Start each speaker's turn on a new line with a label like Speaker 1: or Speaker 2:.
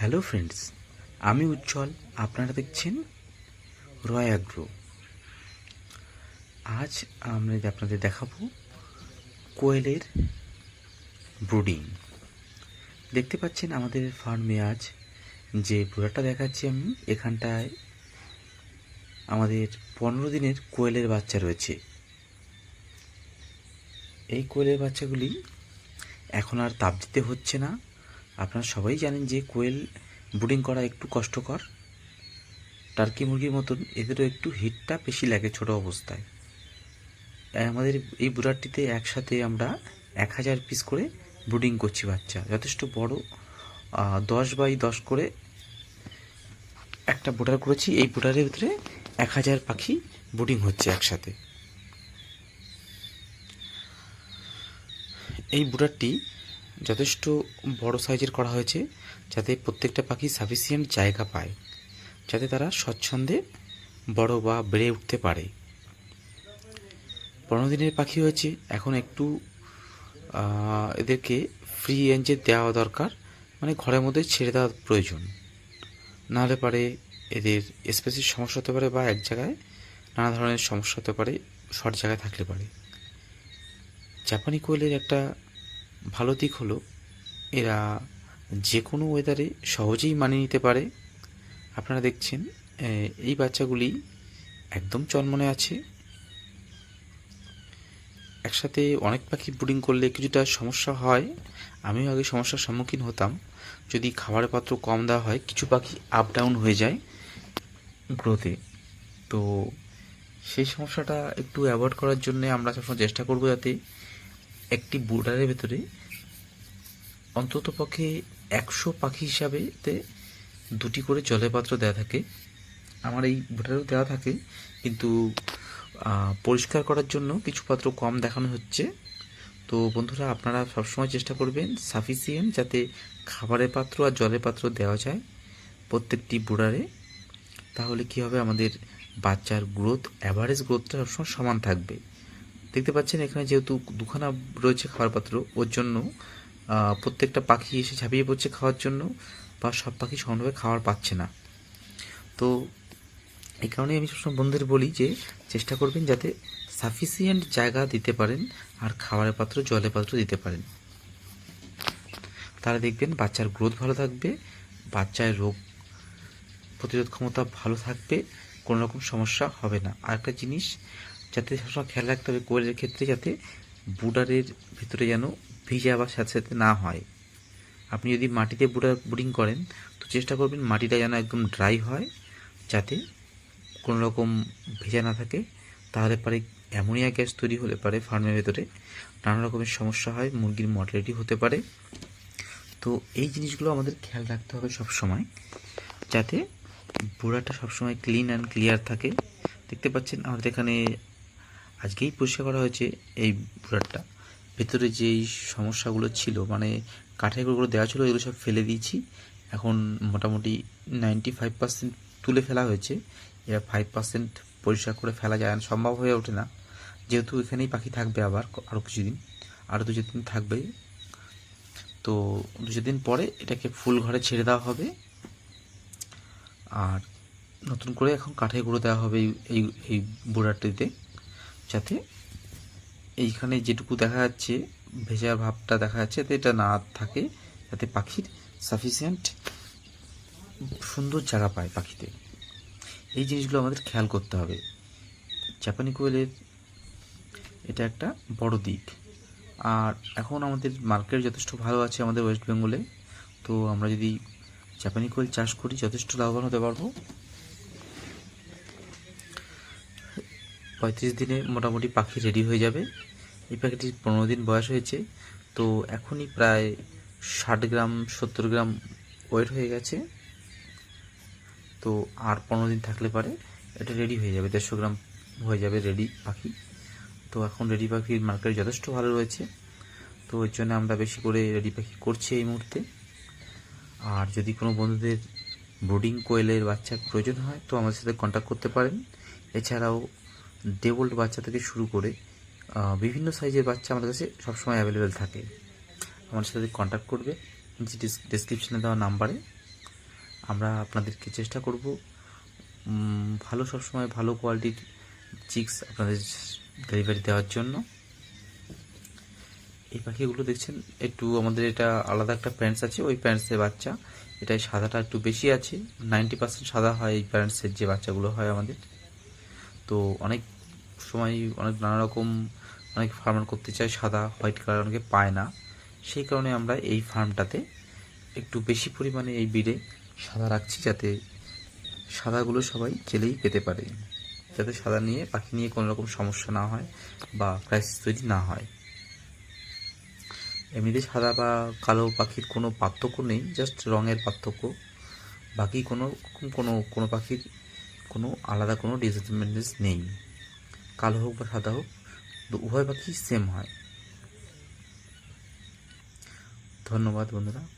Speaker 1: Hello friends, আমি উজ্জ্বল, আপনারা দেখছেন রয় অ্যাগ্রো। আজ আমরা আপনাদের দেখাবো, কোয়েলের ব্রুডিং। দেখতে পাচ্ছেন আমাদের ফার্মে আজ যে প্রোডাক্টটা দেখাচ্ছি আমি, এখানটায় আমাদের পনেরো দিনের কোয়েলের বাচ্চা রয়েছে। এই কোয়েলের বাচ্চাগুলি এখন আর তাপ দিতে হচ্ছে না। আপনারা সবাই জানেন যে কোয়েল ব্রুডিং করা একটু কষ্টকর। টার্কি মুরগির মতন এদেরও একটু হিটটা বেশি লাগে ছোট অবস্থায়। আমাদের এই বুড়ারটিতে একসাথে আমরা এক হাজার পিস করে ব্রুডিং করছি বাচ্চা। যথেষ্ট বড় দশ বাই দশ করে একটা বোটার করেছি। এই বোটারের ভিতরে এক হাজার পাখি ব্রুডিং হচ্ছে একসাথে। এই বুটারটি যথেষ্ট বড় সাইজের করা হয়েছে যাতে প্রত্যেকটা পাখি সাফিসিয়েন্ট জায়গা পায়, যাতে তারা স্বচ্ছন্দে বড় বা বেড়ে উঠতে পারে। পনেরো দিনের পাখি হয়েছে, এখন একটু এদেরকে ফ্রি রেঞ্জে দেওয়া দরকার মানে ঘরের মধ্যে ছেড়ে দেওয়া প্রয়োজন। নাহলে পারে এদের স্পেসির সমস্যা হতে পারে বা এক জায়গায় নানা ধরনের সমস্যা হতে পারে শর্ট জায়গায় থাকলে পারে। জাপানি কোয়েলের একটা ভালো দিক হলো, এরা যে কোনো ওয়েদারে সহজেই মানিয়ে নিতে পারে। আপনারা দেখছেন এই বাচ্চাগুলি একদম চনমনে আছে। একসাথে অনেক পাখি ব্রুডিং করলে কিছুটা সমস্যা হয়। আমিও আগে সমস্যার সম্মুখীন হতাম। যদি খাবারের পাত্র কম দেওয়া হয়, কিছু পাখি আপ ডাউন হয়ে যায় গ্রোথে তো সেই সমস্যাটা একটু অ্যাভয়েড করার জন্য আমরা সবসময় চেষ্টা করব যাতে একটি বোর্ডারের ভেতরে অন্তত পক্ষে একশো পাখি হিসাবে তে দুটি করে জলের পাত্র দেওয়া থাকে। আমার এই বোর্ডারেও দেওয়া থাকে, কিন্তু পরিষ্কার করার জন্য কিছু পাত্র কম দেখানো হচ্ছে। তো বন্ধুরা, আপনারা সবসময় চেষ্টা করবেন সাফিসিয়েন্ট যাতে খাবারের পাত্র আর জলের পাত্র দেওয়া যায় প্রত্যেকটি বোর্ডারে। তাহলে কি হবে? আমাদের বাচ্চার গ্রোথ অ্যাভারেজ গ্রোথটা সবসময় সমান থাকবে। দেখতে পাচ্ছেন এখানে যেহেতু দুখানা রয়েছে খাবার পাত্র ওর জন্য প্রত্যেকটা পাখি এসে ঝাঁপিয়ে পড়ছে খাওয়ার জন্য, বা সব পাখি সমানভাবে খাবার পাচ্ছে না। তো এই কারণে আমি সবসময় বন্ধুদের বলি যে, চেষ্টা করবেন যাতে সাফিসিয়েন্ট জায়গা দিতে পারেন, আর খাবারের পাত্র, জলের পাত্র দিতে পারেন। তারা দেখবেন বাচ্চার গ্রোথ ভালো থাকবে, বাচ্চার রোগ প্রতিরোধ ক্ষমতা ভালো থাকবে, কোনো রকম সমস্যা হবে না। আর একটা জিনিস যাতে সবসময় খেয়াল রাখতে হবে কোয়েলের ক্ষেত্রে যাতে বুডারের ভিতরে যেন ভিজা বা সাথে সাথে না হয়। আপনি যদি মাটিতে বুডার বুডিং করেন, তো চেষ্টা করবেন মাটিটা যেন একদম ড্রাই হয়, যাতে কোনো রকম ভেজা না থাকে। তাহলে পারে অ্যামোনিয়া গ্যাস তৈরি হলে পারে ফার্মের ভেতরে। নানা রকমের সমস্যা হয়, মুরগির মর্টালিটি হতে পারে। তো এই জিনিসগুলো আমাদের খেয়াল রাখতে হবে সব সময় যাতে বুড়াটা সবসময় ক্লিন অ্যান্ড ক্লিয়ার থাকে। দেখতে পাচ্ছেন আমাদের এখানে আজকেই পরিষ্কার করা হয়েছে এই বুড়াটা। ভেতরে যেই সমস্যাগুলো ছিল মানে কাঠের গুঁড়োগুলো দেওয়া ছিল, এগুলো সব ফেলে দিয়েছি। এখন মোটামুটি নাইনটি ফাইভ পার্সেন্ট তুলে ফেলা হয়েছে। এবার ফাইভ পার্সেন্ট পরিষ্কার করে ফেলা যায় সম্ভব হয়ে ওঠে না। যেহেতু এখানেই পাখি থাকবে আবার আরও কিছুদিন আরও দু দিন থাকবে। তো দু দিন পরে এটাকে ফুল ঘরে ছেড়ে দেওয়া হবে। আর নতুন করে এখন কাঠের গুঁড়ো দেওয়া হবে এই এই বুড়াটিতে। যাতে এইখানে যেটুকু দেখা যাচ্ছে, ভেজা ভাবটা দেখা যাচ্ছে, যাতে এটা না থাকে, যাতে পাখির সাফিসিয়েন্ট সুন্দর জায়গা পায় পাখিতে। এই জিনিসগুলো আমাদের খেয়াল করতে হবে। জাপানি কোয়েলের এটা একটা বড় দিক। আর এখন আমাদের মার্কেট যথেষ্ট ভালো আছে আমাদের ওয়েস্ট বেঙ্গলে। তো আমরা যদি জাপানি কোয়েল চাষ করি, যথেষ্ট লাভবান হতে পারব। পঁয়ত্রিশ দিনে মোটামুটি পাখি রেডি হয়ে যাবে। এই পাখিটির পনেরো দিন বয়স হয়েছে। তো এখনই প্রায় ষাট গ্রাম, সত্তর গ্রাম ওয়েট হয়ে গেছে। তো আর পনেরো দিন থাকলে পারে, এটা রেডি হয়ে যাবে। দেড়শো গ্রাম হয়ে যাবে রেডি পাখি। তো এখন রেডি পাখির মার্কেট যথেষ্ট ভালো রয়েছে। তো এর জন্য আমরা বেশি করে রেডি পাখি করছি এই মুহূর্তে। আর যদি কোনো বন্ধুদের ব্রুডিং কোয়েলের বাচ্চার প্রয়োজন হয়, তো আমাদের সাথে কন্ট্যাক্ট করতে পারেন। এছাড়াও ডেবল্ড বাচ্চা থেকে শুরু করে বিভিন্ন সাইজের বাচ্চা আমাদের কাছে সবসময় অ্যাভেলেবেল থাকে। আমাদের সাথে কন্ট্যাক্ট করবে, নিচে ডিসক্রিপশনে দেওয়া নাম্বারে আমরা আপনাদেরকে চেষ্টা করব ভালো সবসময় ভালো কোয়ালিটির চিক্স আপনাদের ডেলিভারি দেওয়ার জন্য। এই পাখিগুলো দেখছেন, একটু আমাদের এটা আলাদা একটা প্যান্টস আছে, ওই প্যান্টসের বাচ্চা। এটাই সাদাটা একটু বেশি আছে নাইনটি পার্সেন্ট সাদা হয় এই প্যান্টসের যে বাচ্চাগুলো হয় আমাদের। তো অনেক সময় অনেক নানা রকম অনেক ফার্মার করতে চায়, সাদা হোয়াইট কালার অনেকে পায় না। সেই কারণে আমরা এই ফার্মটাতে একটু বেশি পরিমাণে এই বিড়ে সাদা রাখছি যাতে সাদাগুলো সবাই জেলেই পেতে পারে। যাতে সাদা নিয়ে, পাখি নিয়ে কোনো রকম সমস্যা না হয় বা ক্রাইসিস তৈরি না হয়। এমনিতে সাদা বা কালো পাখির কোনো পার্থক্য নেই জাস্ট রঙের পার্থক্য। বাকি কোনো কোনো কোনো পাখির কোনো আলাদা কোনো ডিসঅ্যাডভান্টেজ নেই। কালো হোক বা সাদা হোক, তো উভয় পাখি সেম হয়। ধন্যবাদ বন্ধুরা।